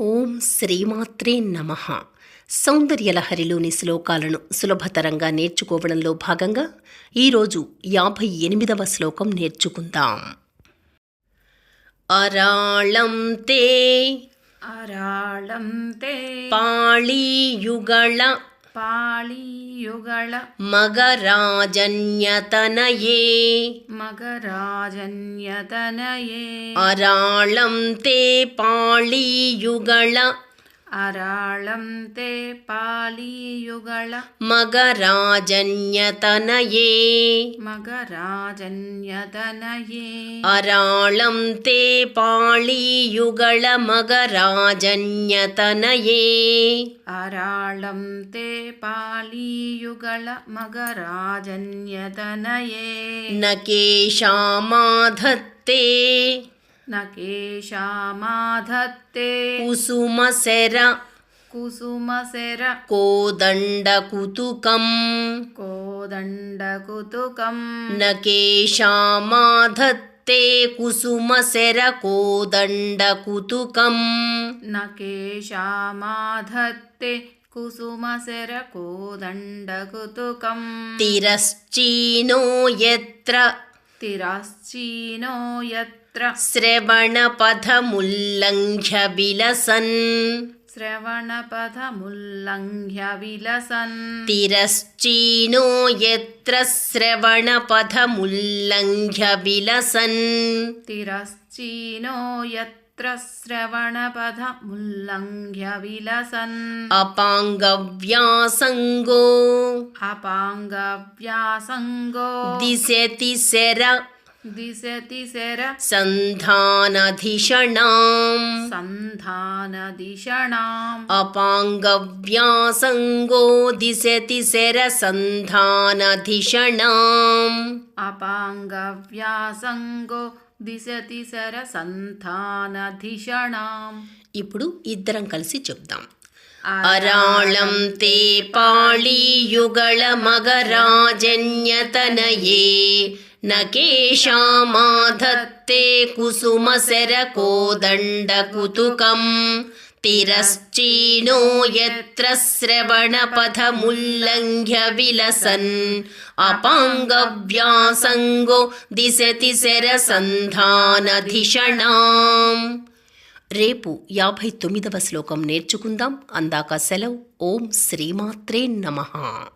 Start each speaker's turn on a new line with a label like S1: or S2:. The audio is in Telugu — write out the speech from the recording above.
S1: ఓం శ్రీమాత్రే నమ. సౌందర్యలహరిలోని శ్లోకాలను సులభతరంగా నేర్చుకోవడంలో భాగంగా ఈరోజు యాభై ఎనిమిదవ శ్లోకం నేర్చుకుందాం. అరాళం తే
S2: అరాళం తే
S1: పాళీయుగళ
S2: पाळीयुगळ
S1: मगराजन्यतनये
S2: मगराजन्यतनये
S1: अराळं ते पाळीयुगल
S2: अराळं ते पालीयुगळ।
S1: मगराजन्यतनये।
S2: मगराजन्यतनये।
S1: अराळं ते पालीयुगळ मगराजन्यतनये।
S2: अराळं ते पालीयुगळ मगराजन्यतनये।
S1: न केषामाधत्ते
S2: न केशामाधत्ते।
S1: माधत्ते
S2: कुसुमसर।
S1: कोदण्डकुतुकम्।
S2: कोदण्डकुतुकम्।
S1: न केशामाधत्ते। कुसुमसर। कोदण्डकुतुकम्।
S2: न केशामाधत्ते। कुसुमसर। कोदण्डकुतुकम्।
S1: तिरश्चीनो यत्र
S2: तिरश्चीनो यत्र।
S1: श्रवणपथमुल्लङ्घ्य विलसन्
S2: श्रवणपथमुल्लङ्घ्य विलसन्
S1: तिरश्चीनो यत्र श्रवणपथमुल्लङ्घ्य विलसन्
S2: तिरश्चीनो यत्र శ్రవణపథముల్లంఘ్య విలసన్
S1: అపాంగవ్యాసంగో
S2: అపాంగవ్యాసంగో
S1: దిశతి శర
S2: दिशति शर
S1: सन्धानधिषणाम्
S2: सन्धानधिषणाम्
S1: अपाङ्गव्यासङ्गो दिशति शर सन्धानधिषणाम्
S2: अपाङ्गव्यासङ्गो దిశతి సర సంతానధిషణాం
S1: ఇప్పుడు ఇద్దరం కలిసి చెప్దాం.
S2: అరాళం తే పాళీయుగళ మగరాజన్యతనయే
S1: నకేషామాధత్తే కుసుమశర కోదండ కుతుకం యత్ర శ్రవణపథముల్లంఘ్య విలసన్
S2: అపాంగవ్యాసంగో
S1: దిశతి శర సంధానధిషణాం రేపు యాభై తొమ్మిదవ శ్లోకం నేర్చుకుందాం. అందాక సెలవు. ఓం శ్రీమాత్రే నమః.